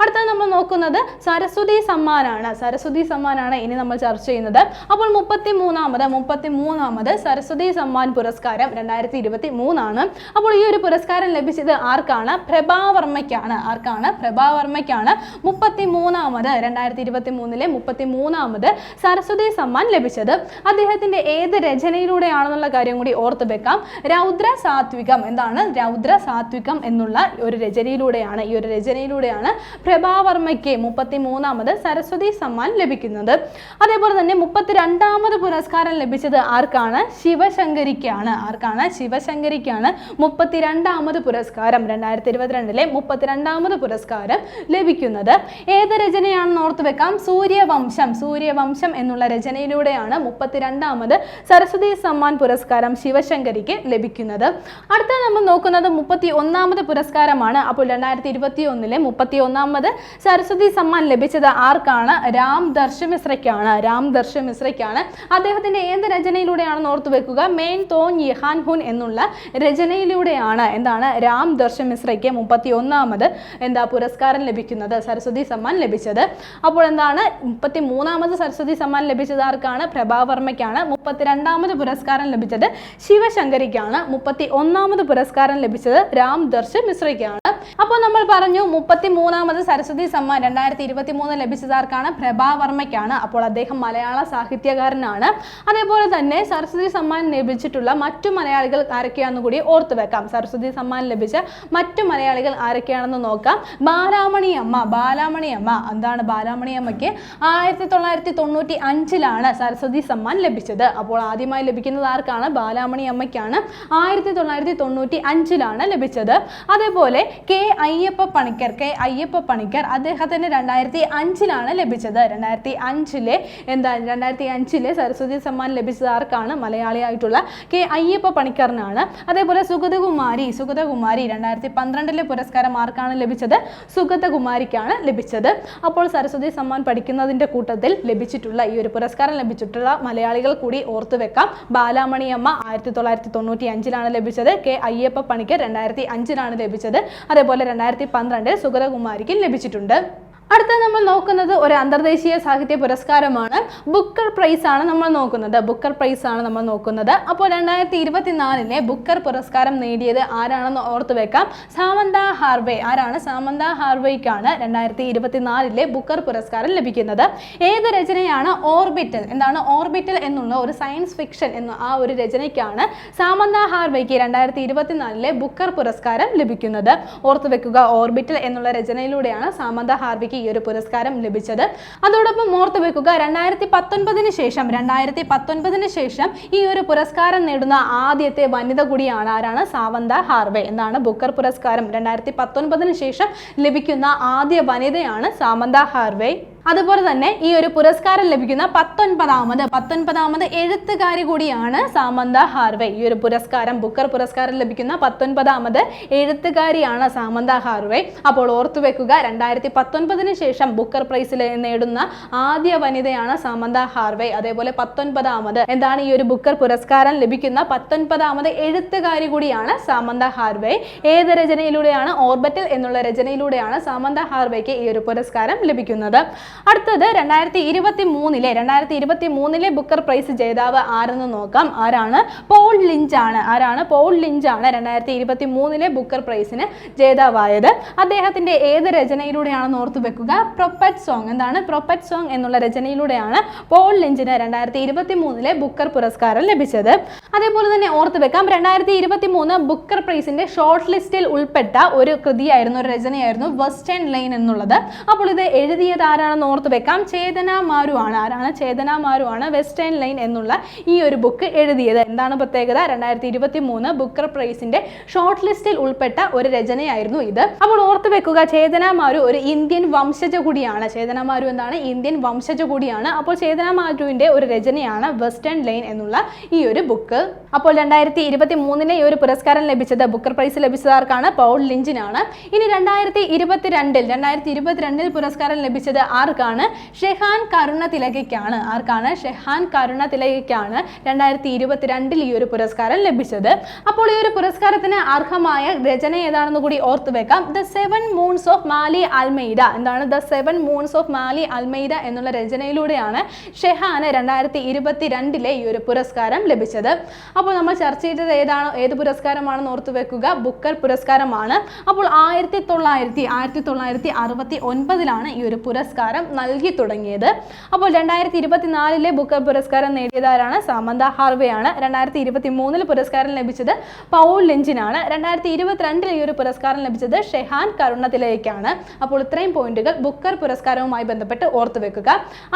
അടുത്തത് നമ്മൾ നോക്കുന്നത് സരസ്വതി സമ്മാനാണ്. സരസ്വതി സമ്മാനാണ് ഇനി നമ്മൾ ചർച്ച ചെയ്യുന്നത്. അപ്പോൾ മുപ്പത്തി മൂന്നാമത് മുപ്പത്തി മൂന്നാമത് സരസ്വതി സമ്മാൻ പുരസ്കാരം രണ്ടായിരത്തി ഇരുപത്തി മൂന്നാണ് അപ്പോൾ ഈ ഒരു പുരസ്കാരം ലഭിച്ചത് ആർക്കാണ്? പ്രഭാവർമ്മയ്ക്കാണ്. ആർക്കാണ്? പ്രഭാവർമ്മയ്ക്കാണ്. മുപ്പത്തി മൂന്നാമത് രണ്ടായിരത്തി ഇരുപത്തി മൂന്നിലെ മുപ്പത്തി മൂന്നാമത് സരസ്വതി സമ്മാൻ ലഭിച്ചത്. അദ്ദേഹത്തിന്റെ ഏത് രചനയിലൂടെയാണെന്നുള്ള കാര്യം കൂടി ഓർത്ത് വെക്കാം. രൗദ്ര സാത്വികം എന്താണ്? രൗദ്ര സാത്വികം എന്നുള്ള ഒരു രചനയിലൂടെയാണ് ഈ ഒരു രചനയിലൂടെയാണ് പ്രഭാവർമ്മയ്ക്ക് മുപ്പത്തി മൂന്നാമത് സരസ്വതി സമ്മാൻ ലഭിക്കുന്നത്. അതേപോലെ തന്നെ മുപ്പത്തിരണ്ടാമത് പുരസ്കാരം ലഭിച്ചത് ആർക്കാണ്? ശിവശങ്കരിക്കാണ്. ആർക്കാണ്? ശിവശങ്കരിക്കാണ് മുപ്പത്തിരണ്ടാമത് പുരസ്കാരം രണ്ടായിരത്തി ഇരുപത്തിരണ്ടിലെ മുപ്പത്തിരണ്ടാമത് പുരസ്കാരം ലഭിക്കുന്നത്. ഏത് രചനയാണെന്ന് ഓർത്ത് വെക്കാം. സൂര്യവംശം സൂര്യവംശം എന്നുള്ള രചനയിലൂടെയാണ് മുപ്പത്തിരണ്ടാമത് സരസ്വതി സമ്മാൻ പുരസ്കാരം ശിവശങ്കരിക്ക് ലഭിക്കുന്നത്. അടുത്ത നമ്മൾ നോക്കുന്നത് മുപ്പത്തി ഒന്നാമത് പുരസ്കാരമാണ്. അപ്പോൾ രണ്ടായിരത്തി ഇരുപത്തി ഒന്നിലെ മുപ്പത്തി ഒന്നാമത് സരസ്വതി സമ്മാൻ ലഭിച്ചത് ആർക്കാണ്? രാം ദർശ മിശ്രയ്ക്കാണ് രാം ദർശ മിശ്രയ്ക്കാണ് അദ്ദേഹത്തിന്റെ ഏത് രചനയിലൂടെയാണെന്ന് ഓർത്തു വെക്കുക? മെയിൻ തോൻ യിഹാൻ ഹുൻ എന്നുള്ള രചനയിലൂടെയാണ്. എന്താണ്? രാം ദർശ മിശ്രയ്ക്ക് മുപ്പത്തി ഒന്നാമത് എന്താ പുരസ്കാരം ലഭിക്കുന്നത്? സരസ്വതി സമ്മാൻ ലഭിച്ചത്. അപ്പോൾ എന്താണ്? മുപ്പത്തി മൂന്നാമത് സരസ്വതി സമ്മാൻ ലഭിച്ചത് ആർക്കാണ്? പ്രഭാവർമ്മയ്ക്കാണ്. മുപ്പത്തിരണ്ടാമത് പുരസ്കാരം ലഭിച്ചത് ശിവശങ്കരിക്കാണ്. മുപ്പത്തി ഒന്നാമത് പുരസ്കാരം ലഭിച്ചത് രാം ദർശ മിശ്രയ്ക്കാണ്. അപ്പോൾ നമ്മൾ പറഞ്ഞു മുപ്പത്തി മൂന്നാമത് സരസ്വതി സമ്മാൻ രണ്ടായിരത്തി ഇരുപത്തി മൂന്ന് ലഭിച്ചതാർക്കാണ് പ്രഭാവർമ്മയ്ക്കാണ് അപ്പോൾ അദ്ദേഹം മലയാള സാഹിത്യകാരനാണ്. അതേപോലെ തന്നെ സരസ്വതി സമ്മാൻ ലഭിച്ചിട്ടുള്ള മറ്റു മലയാളികൾ ആരൊക്കെയാണെന്ന് കൂടി ഓർത്തു വെക്കാം. സരസ്വതി സമ്മാൻ ലഭിച്ച മറ്റു മലയാളികൾ ആരൊക്കെയാണെന്ന് നോക്കാം. ബാലാമണി അമ്മ ബാലാമണി അമ്മ എന്താണ് ബാലാമണി അമ്മയ്ക്ക് ആയിരത്തി തൊള്ളായിരത്തി തൊണ്ണൂറ്റി അഞ്ചിലാണ് സരസ്വതി സമ്മാൻ ലഭിച്ചത്. അപ്പോൾ ആദ്യമായി ലഭിക്കുന്നത് ആർക്കാണ്? ബാലാമണി അമ്മയ്ക്കാണ് ആയിരത്തി തൊള്ളായിരത്തി തൊണ്ണൂറ്റി അഞ്ചിലാണ് ലഭിച്ചത്. അതേപോലെ കെ അയ്യപ്പ പണിക്കർ കെ അയ്യപ്പ പണിക്കർ അദ്ദേഹത്തിന് രണ്ടായിരത്തി അഞ്ചിലാണ് ലഭിച്ചത്. രണ്ടായിരത്തി അഞ്ചിലെ എന്താ രണ്ടായിരത്തി അഞ്ചിലെ സരസ്വതി സമ്മാൻ ലഭിച്ചത് ആർക്കാണ്? മലയാളിയായിട്ടുള്ള കെ അയ്യപ്പ പണിക്കറിനാണ്. അതേപോലെ സുഗതകുമാരി സുഗതകുമാരി രണ്ടായിരത്തി പന്ത്രണ്ടിലെ പുരസ്കാരം ആർക്കാണ് ലഭിച്ചത്? സുഗതകുമാരിക്കാണ് ലഭിച്ചത്. അപ്പോൾ സരസ്വതി സമ്മാൻ പഠിക്കുന്നതിന്റെ കൂട്ടത്തിൽ ലഭിച്ചിട്ടുള്ള ഈ ഒരു പുരസ്കാരം ലഭിച്ചിട്ടുള്ള മലയാളികൾ കൂടി ഓർത്തു വെക്കാം. ബാലാമണി അമ്മ ആയിരത്തി തൊള്ളായിരത്തി തൊണ്ണൂറ്റി അഞ്ചിലാണ് ലഭിച്ചത്. കെ അയ്യപ്പ പണിക്കർ രണ്ടായിരത്തി അഞ്ചിലാണ് ലഭിച്ചത്. അതേപോലെ രണ്ടായിരത്തി പന്ത്രണ്ടിൽ സുഗതകുമാരിക്കും ലഭിച്ചിട്ടുണ്ട്. അടുത്ത നമ്മൾ നോക്കുന്നത് ഒരു അന്തർദേശീയ സാഹിത്യ പുരസ്കാരമാണ്. ബുക്കർ പ്രൈസ് ആണ് നമ്മൾ നോക്കുന്നത്. ബുക്കർ പ്രൈസ് ആണ് നമ്മൾ നോക്കുന്നത്. അപ്പോൾ രണ്ടായിരത്തി ഇരുപത്തിനാലിലെ ബുക്കർ പുരസ്കാരം നേടിയത് ആരാണെന്ന് ഓർത്തു വെക്കാം. Samantha Harvey. ആരാണ്? സാമന്ത ഹാർവേക്കാണ് രണ്ടായിരത്തി ഇരുപത്തിനാലിലെ ബുക്കർ പുരസ്കാരം ലഭിക്കുന്നത്. ഏത് രചനയാണ് ഓർബിറ്റൽ? എന്താണ് ഓർബിറ്റൽ എന്നുള്ള ഒരു സയൻസ് ഫിക്ഷൻ എന്ന ആ ഒരു രചനയ്ക്കാണ് സാമന്ത ഹാർവേക്ക് രണ്ടായിരത്തി ഇരുപത്തിനാലിലെ ബുക്കർ പുരസ്കാരം ലഭിക്കുന്നത്. ഓർത്തു വെക്കുക ഓർബിറ്റൽ എന്നുള്ള രചനയിലൂടെയാണ് സാമന്ത ഹാർവിക്ക് ഈ ഒരു പുരസ്കാരം ലഭിച്ചത്. അതോടൊപ്പം ഓർത്തു വെക്കുക രണ്ടായിരത്തി പത്തൊൻപതിന് ശേഷം രണ്ടായിരത്തി പത്തൊൻപതിന് ശേഷം ഈ ഒരു പുരസ്കാരം നേടുന്ന ആദ്യത്തെ വനിത കൂടിയാണ് ആരാണ്? സാവന്ത ഹാർവേ എന്നാണ് ബുക്കർ പുരസ്കാരം രണ്ടായിരത്തി പത്തൊൻപതിന് ശേഷം ലഭിക്കുന്ന ആദ്യ വനിതയാണ് സാമന്ത ഹാർവേ. അതുപോലെ തന്നെ ഈ ഒരു പുരസ്കാരം ലഭിക്കുന്ന പത്തൊൻപതാമത് പത്തൊൻപതാമത് എഴുത്തുകാരി കൂടിയാണ് സാമന്ത ഹാർവേ. ഈ ഒരു പുരസ്കാരം ബുക്കർ പുരസ്കാരം ലഭിക്കുന്ന പത്തൊൻപതാമത് എഴുത്തുകാരിയാണ് സാമന്ത ഹാർവേ. അപ്പോൾ ഓർത്തു വെക്കുക രണ്ടായിരത്തി പത്തൊൻപതിന് ശേഷം ബുക്കർ പ്രൈസിൽ നേടുന്ന ആദ്യ വനിതയാണ് സാമന്ത ഹാർവേ. അതേപോലെ പത്തൊൻപതാമത് എന്താണ് ഈ ഒരു ബുക്കർ പുരസ്കാരം ലഭിക്കുന്ന പത്തൊൻപതാമത് എഴുത്തുകാരി കൂടിയാണ് സാമന്ത ഹാർവേ. ഏത് രചനയിലൂടെയാണ് ഓർബിറ്റൽ എന്നുള്ള രചനയിലൂടെയാണ് സാമന്ത ഹാർവേക്ക് ഈ ഒരു പുരസ്കാരം ലഭിക്കുന്നത്? അടുത്തത് രണ്ടായിരത്തി ഇരുപത്തി മൂന്നിലെ രണ്ടായിരത്തി ഇരുപത്തി മൂന്നിലെ ബുക്കർ പ്രൈസ് ജേതാവ് ആരെന്ന് നോക്കാം. ആരാണ്? പോൾ ലിഞ്ച് ആണ് ആരാണ്? പോൾ ലിഞ്ച് ആണ് രണ്ടായിരത്തി ഇരുപത്തി മൂന്നിലെ ബുക്കർ പ്രൈസിന് ജേതാവായത്. അദ്ദേഹത്തിന്റെ ഏത് രചനയിലൂടെയാണെന്ന് ഓർത്തു വെക്കുക. Prophet song. എന്താണ്? പ്രൊപ്പറ്റ് സോങ് എന്നുള്ള രചനയിലൂടെയാണ് പോൾ ലിഞ്ചിന് രണ്ടായിരത്തി ഇരുപത്തി മൂന്നിലെ ബുക്കർ പുരസ്കാരം ലഭിച്ചത്. അതേപോലെ തന്നെ ഓർത്തു വെക്കാം. രണ്ടായിരത്തി ഇരുപത്തി മൂന്ന് ബുക്കർ പ്രൈസിന്റെ ഷോർട്ട് ലിസ്റ്റിൽ ഉൾപ്പെട്ട ഒരു കൃതിയായിരുന്നു ഒരു രചനയായിരുന്നു വെസ്റ്റേൺ ലൈൻ എന്നുള്ളത്. അപ്പോൾ ഇത് എഴുതിയത് ആരാണെന്ന് ഓർത്തു വെക്കാം. ചേതന മാരു ആണ്. ആരാണ്? ചേതന മാരു ആണ് വെസ്റ്റേൺ ലൈൻ എന്നുള്ള ഈ ഒരു ബുക്ക് എഴുതിയത്. എന്താണ് പ്രത്യേകത? രണ്ടായിരത്തി ഇരുപത്തി മൂന്ന് ബുക്കർ പ്രൈസിന്റെ ഷോർട്ട് ലിസ്റ്റിൽ ഉൾപ്പെട്ട ഒരു രചനയായിരുന്നു ഇത്. അപ്പോൾ ഓർത്ത് വെക്കുക ചേതന മാരു ഒരു ഇന്ത്യൻ വംശജ കൂടിയാണ് ചേതന മാരു എന്താണ്? ഇന്ത്യൻ വംശജ കൂടിയാണ് അപ്പോൾ ചേതന മാരുവിന്റെ ഒരു രചനയാണ് വെസ്റ്റേൺ ലൈൻ എന്നുള്ള ഈ ഒരു ബുക്ക് അപ്പോൾ രണ്ടായിരത്തി ഇരുപത്തി മൂന്നിന് ഈ ഒരു പുരസ്കാരം ലഭിച്ചത് ബുക്കർ പ്രൈസ് ലഭിച്ചത് ആർക്കാണ്? പൗൾ ലിഞ്ചിനാണ്. ഇനി രണ്ടായിരത്തി ഇരുപത്തിരണ്ടിൽ രണ്ടായിരത്തി ഇരുപത്തിരണ്ടിൽ പുരസ്കാരം ലഭിച്ചത് ആർക്കാണ്? ഷെഹാൻ കരുണ തിലകയ്ക്കാണ് ആർക്കാണ്? ഷെഹാൻ കരുണ തിലകയ്ക്കാണ് രണ്ടായിരത്തി ഇരുപത്തിരണ്ടിൽ ഈ ഒരു പുരസ്കാരം ലഭിച്ചത്. അപ്പോൾ ഈ ഒരു പുരസ്കാരത്തിന് അർഹമായ രചന ഏതാണെന്ന് കൂടി ഓർത്തു വെക്കാം. The seven moons of Maali Almeida. എന്താണ്? The seven moons of Maali Almeida എന്നുള്ള രചനയിലൂടെയാണ് ഷെഹാന് രണ്ടായിരത്തി ഇരുപത്തിരണ്ടിലെ ഈ ഒരു പുരസ്കാരം ലഭിച്ചത്. അപ്പോൾ നമ്മൾ ചർച്ച ചെയ്തത് ഏതാണോ? ഏത് പുരസ്കാരമാണെന്ന് ഓർത്തു വെക്കുക. ബുക്കർ പുരസ്കാരമാണ്. അപ്പോൾ ആയിരത്തി തൊള്ളായിരത്തി ആയിരത്തി തൊള്ളായിരത്തി അറുപത്തി ഒൻപതിലാണ് ഈ ഒരു പുരസ്കാരം നൽകി തുടങ്ങിയത്. അപ്പോൾ രണ്ടായിരത്തി ഇരുപത്തിനാലിലെ ബുക്കർ പുരസ്കാരം നേടിയതാരാണ്? സാമന്ത ഹാർവേ ആണ് രണ്ടായിരത്തി ഇരുപത്തി മൂന്നിൽ പുരസ്കാരം ലഭിച്ചത് പൗൾ ലിഞ്ചിനാണ്. രണ്ടായിരത്തി ഇരുപത്തിരണ്ടിൽ ഈ ഒരു പുരസ്കാരം ലഭിച്ചത് ഷെഹാൻ കരുണത്തിലേക്കാണ്. അപ്പോൾ ഇത്രയും പോയിന്റുകൾ ബുക്കർ പുരസ്കാരവുമായി ബന്ധപ്പെട്ട് ഓർത്തു വെക്കുക.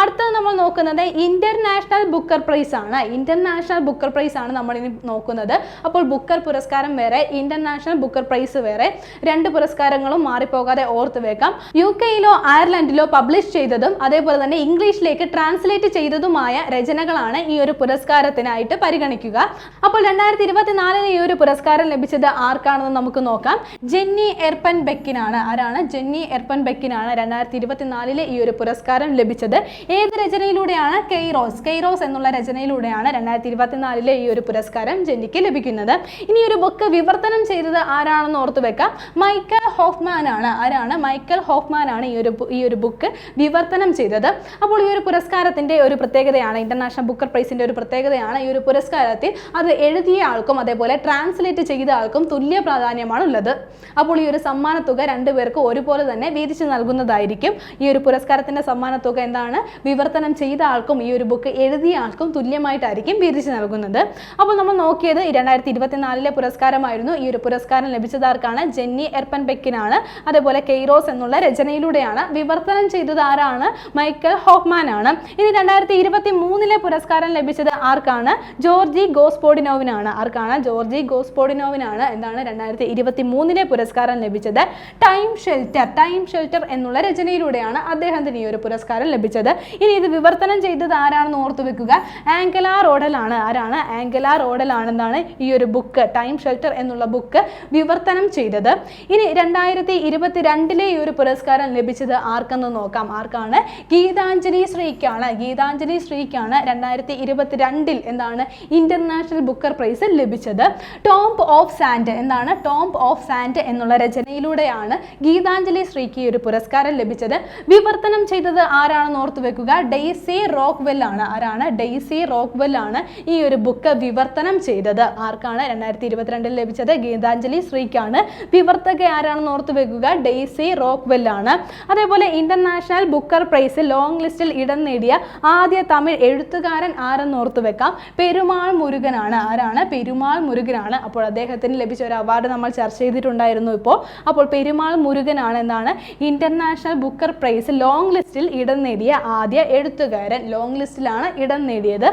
അടുത്തത് നമ്മൾ നോക്കുന്നത് ഇന്റർനാഷണൽ ബുക്കർ പ്രൈസ് ആണ്. ഇന്റർനാഷണൽ ബുക്കർ പ്രൈസ് ആണ് നമ്മൾ ഇനി നോക്കുന്നത്. അപ്പോൾ ബുക്കർ പുരസ്കാരം വേറെ ഇന്റർനാഷണൽ ബുക്കർ പ്രൈസ് വേറെ. രണ്ട് പുരസ്കാരങ്ങളും മാറിപ്പോകാതെ ഓർത്തു വെക്കാം. യു കെയിലോ അയർലൻഡിലോ പബ്ലിഷ് ചെയ്തതും അതേപോലെ തന്നെ ഇംഗ്ലീഷിലേക്ക് ട്രാൻസ്ലേറ്റ് ചെയ്തതുമായ രചനകളാണ് ഈ ഒരു പുരസ്കാരത്തിനായിട്ട് പരിഗണിക്കുക. അപ്പോൾ രണ്ടായിരത്തി ഇരുപത്തിനാലിന് ഈ ഒരു പുരസ്കാരം ലഭിച്ചത് ആർക്കാണെന്ന് നമുക്ക് നോക്കാം. ജെന്നി എർപ്പൻ ബെക്കിനാണ് ആരാണ്? ജെന്നി എർപ്പൻ ബെക്കിനാണ് രണ്ടായിരത്തി ഇരുപത്തിനാലിലെ ഈ ഒരു പുരസ്കാരം ലഭിച്ചത്. ഏത് രചനയിലൂടെയാണ് കെയ്റോസ്? കെയ്റോസ് എന്നുള്ള രചനയിലൂടെയാണ് രണ്ടായിരത്തി ഇരുപത്തിനാലിലെ ഈ ഒരു പുരസ്കാരം ജെന്നിക്ക് ലഭിക്കുന്നത്. ഇനി ഒരു ബുക്ക് വിവർത്തനം ചെയ്തത് ആരാണെന്ന് ഓർത്തു വെക്കാം. മൈക്കൽ ഹോഫ്മാൻ ആണ് ആരാണ്? മൈക്കൽ ഹോഫ്മാൻ ആണ് ഈ ഒരു ഈ ഒരു ബുക്ക് വിവർത്തനം ചെയ്തത്. അപ്പോൾ ഈ ഒരു പുരസ്കാരത്തിന്റെ ഒരു പ്രത്യേകതയാണ് ഇന്റർനാഷണൽ ബുക്കർ പ്രൈസിന്റെ ഒരു പ്രത്യേകതയാണ് ഈ ഒരു പുരസ്കാരത്തിൽ. അത് എഴുതിയ ആൾക്കും അതേപോലെ ട്രാൻസ്ലേറ്റ് ചെയ്ത ആൾക്കും തുല്യ പ്രാധാന്യമാണ് ഉള്ളത് അപ്പോൾ ഈ ഒരു സമ്മാനത്തുക രണ്ടുപേർക്ക് ഒരുപോലെ തന്നെ വീതിച്ച് നൽകുന്നതായിരിക്കും. ഈ ഒരു പുരസ്കാരത്തിന്റെ സമ്മാനത്തുക എന്താണ്? വിവർത്തനം ചെയ്ത ആൾക്കും ഈ ഒരു ബുക്ക് എഴുതിയ ആൾക്കും തുല്യമായിട്ടായിരിക്കും വീതിച്ച് നൽകുന്നത്. അപ്പോൾ നമ്മൾ നോക്കിയത് രണ്ടായിരത്തി ഇരുപത്തിനാലിലെ പുരസ്കാരമായിരുന്നു. ഈ ഒരു പുരസ്കാരം ലഭിച്ചതാർക്കാണ് ജെന്നി എർപ്പൻ ബെക്കിനാണ് അതേപോലെ കെയ്റോസ് എന്നുള്ള രചനയിലൂടെയാണ് വിവർത്തനം ചെയ്തത് ആരാണ് മൈക്കൽ ഹോഫ്മാൻ ആണ് ഇനി രണ്ടായിരത്തി ഇരുപത്തി മൂന്നിലെ പുരസ്കാരം ലഭിച്ചത് ആർക്കാണ്? ജോർജി ഗോസ്പോഡിനോവിനാണ്. ആർക്കാണ്? ജോർജി ഗോസ്പോഡിനോവിനാണ് എന്താണ് രണ്ടായിരത്തി ഇരുപത്തി മൂന്നിലെ പുരസ്കാരം ലഭിച്ചത്. ടൈം ഷെൽറ്റർ ടൈം ഷെൽറ്റർ എന്നുള്ള രചനയിലൂടെയാണ് അദ്ദേഹത്തിന് ഈ ഒരു പുരസ്കാരം ലഭിച്ചത്. ഇനി ഇത് വിവർത്തനം ചെയ്തത് ആരാണെന്ന് ഓർത്തു വെക്കുക. ആംഗല റോഡലാണ്. ആരാണ് ആംഗല റോഡലാണെന്നാണ് ഈ ഒരു ബുക്ക് ടൈം ഷെൽറ്റർ എന്നുള്ള ബുക്ക് വിവർത്തനം ചെയ്തത്. ഇനി രണ്ടായിരത്തി ഇരുപത്തി രണ്ടിലെ ഈ ഒരു പുരസ്കാരം ലഭിച്ചത് ആർക്കെന്ന് നോക്കാം. ആർക്കാണ് ഗീതാഞ്ജലി ശ്രീക്കാണ്. ഗീതാഞ്ജലി ശ്രീക്കാണ് രണ്ടായിരത്തി ഇരുപത്തി രണ്ടിൽ എന്താണ് ഇന്റർനാഷണൽ ബുക്കർ പ്രൈസ് ലഭിച്ചത്. ടോംപ് ഓഫ് സാൻഡ് എന്താണ്? ടോംപ് ഓഫ് സാൻഡ് എന്നുള്ള രചനയിലൂടെയാണ് ഗീതാഞ്ജലി ശ്രീക്ക് ഒരു പുരസ്കാരം ലഭിച്ചത്. വിവർത്തനം ചെയ്തത് ആരാണെന്ന് ഓർത്തു വെക്കുക? ഡെയ്സി റോക്ക്വെൽ ആണ്. ആരാണ്? ഡെയ്സി റോക്ക്വെൽ ആണ് ഈ ഒരു ബുക്ക് വിവർത്തനം ചെയ്തത്. ആർക്കാണ് രണ്ടായിരത്തി ഇരുപത്തിരണ്ടിൽ ലഭിച്ചത്? ഗീതാഞ്ജലി ശ്രീക്കാണ്. വിവർത്തക ആരാണെന്ന് ഓർത്തു വെക്കുക? ഡെയ്സി റോക്ക്വെൽ ആണ്. അതേപോലെ ഇന്റർനാഷണൽ ബുക്കർ പ്രൈസ് ലോങ് ലിസ്റ്റിൽ ഇടം നേടിയ ആദ്യ തമിഴ് എഴുത്തുകാരൻ ആരെന്ന് ഓർത്തു വെക്കാം. പെരുമാൾ മുരുകനാണ്. ആരാണ്? പെരുമാൾ മുരുകനാണ്. അപ്പോൾ അദ്ദേഹത്തിന് ലഭിച്ച ഒരു അവാർഡ് നമ്മൾ ചർച്ച ചെയ്തിട്ടുണ്ടായിരുന്നു ഇപ്പോൾ. അപ്പോൾ പെരുമാൾ മുരുകനാണ് എന്നാണ് ഇന്റർനാഷണൽ ബുക്കർ പ്രൈസ് ലോങ് ലിസ്റ്റിൽ ഇടം നേടിയ ആദ്യ എഴുത്തുകാരൻ. ലോങ് ലിസ്റ്റിലാണ് ഇടം നേടിയത്.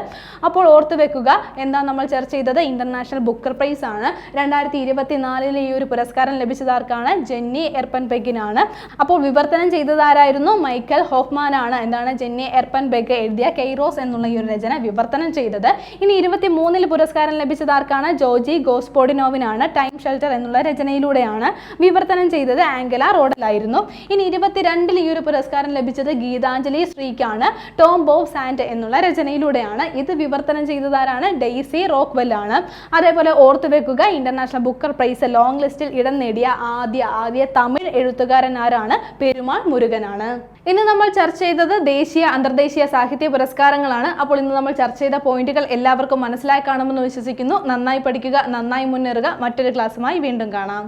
അപ്പോൾ ഓർത്തു വെക്കുക എന്താ നമ്മൾ ചർച്ച ചെയ്തത്? ഇന്റർനാഷണൽ ബുക്കർ പ്രൈസ് ആണ്. രണ്ടായിരത്തി ഇരുപത്തിനാലിലെ ഈ ഒരു പുരസ്കാരം ലഭിച്ചതാർക്കാണ് ജെന്നി എർപ്പൻ പെഗിനാണ് അപ്പോൾ വിവർത്തനം ചെയ്തതാരായിരുന്നു മൈക്കൽ ഹോഫ്മാനാണ് എന്താണ് Jenny Erpenbeck Kairos എന്നുള്ള ഈ ഒരു രചന വിവർത്തനം ചെയ്തത്. ഇനി ഇരുപത്തി മൂന്നിൽ പുരസ്കാരം ലഭിച്ചത് ആർക്കാണ്? ജോജി ഗോസ്പോഡിനോവിനാണ്. ടൈം ഷെൽട്ടർ എന്നുള്ള രചനയിലൂടെയാണ് വിവർത്തനം ചെയ്തത്. ആംഗല റോഡലായിരുന്നു. ഇനി ഇരുപത്തിരണ്ടിൽ ഈ ഒരു പുരസ്കാരം ലഭിച്ചത് ഗീതാഞ്ജലി ശ്രീക്കാണ്. ടോം ബോബ് സാൻഡ് എന്നുള്ള രചനയിലൂടെയാണ്. ഇത് വിവർത്തനം ചെയ്തതാരാണ് ഡെയ്സി റോക്ക്വെൽ ആണ് അതേപോലെ ഓർത്തു വെക്കുക ഇന്റർനാഷണൽ ബുക്കർ പ്രൈസ് ലോങ് ലിസ്റ്റിൽ ഇടം നേടിയ ആദ്യ ആദ്യ തമിഴ് എഴുത്തുകാരൻ ആരാണ്? പെരുമാൾ മുരുകനാണ്. ഇനി ഇന്ന് നമ്മൾ ചർച്ച ചെയ്തത് ദേശീയ അന്തർദേശീയ സാഹിത്യ പുരസ്കാരങ്ങളാണ്. അപ്പോൾ ഇന്ന് നമ്മൾ ചർച്ച ചെയ്ത പോയിന്റുകൾ എല്ലാവർക്കും മനസ്സിലായി കാണുമെന്ന് വിശ്വസിക്കുന്നു. നന്നായി പഠിക്കുക നന്നായി മുന്നേറുക. മറ്റൊരു ക്ലാസ്സുമായി വീണ്ടും കാണാം.